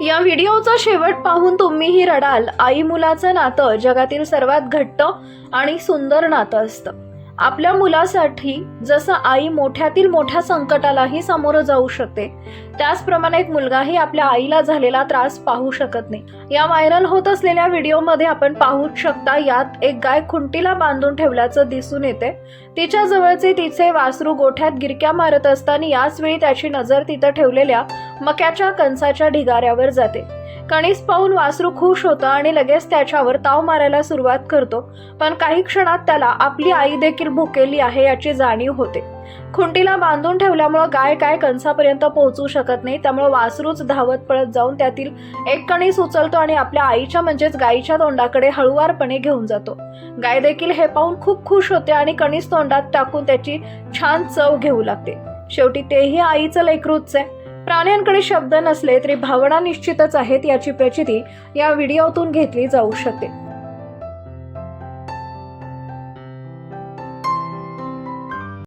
या व्हिडिओचा शेवट पाहून तुम्हीही रडाल. आई मुलाचं नातं जगातील सर्वात घट्ट आणि सुंदर नातं असतं. आपल्या मुलासाठी जसं आई मोठ्यातील मोठ्या संकटालाही सामोरं जाऊ शकते त्याचप्रमाणे एक मुलगाही आपल्या आईला झालेला त्रास पाहू शकत नाही. या व्हायरल होत असलेल्या व्हिडिओमध्ये आपण पाहू शकता यात एक गाय खुंटीला बांधून ठेवल्याचं दिसून येते. तिच्या जवळचे तिचे वासरू गोठ्यात गिरक्या मारत असताना याच वेळी त्याची नजर तिथं ठेवलेल्या मक्याच्या कणसाच्या ढिगाऱ्यावर जाते. कणीस पाहून वासरू खुश होतं आणि लगेच त्याच्यावर ताव मारायला सुरुवात करतो. पण काही क्षणात त्याला आपली आई देखील भुकेली आहे याची जाणीव होते. खुंटीला बांधून ठेवल्यामुळं गाय काय कणसापर्यंत पोहोचू शकत नाही त्यामुळे वासरूच धावत पळत जाऊन त्यातील एक कणीस उचलतो आणि आपल्या आईच्या म्हणजेच गायीच्या तोंडाकडे हळुवारपणे घेऊन जातो. गाय देखील हे पाहून खूप खुश होते आणि कणीस तोंडात टाकून त्याची छान चव घेऊ लागते. शेवटी तेही आईचं लेकरूच आहे. प्राण्यांकडे शब्द नसले तरी भावना निश्चितच आहेत याची प्रचिती या व्हिडिओतून घेतली जाऊ शकते.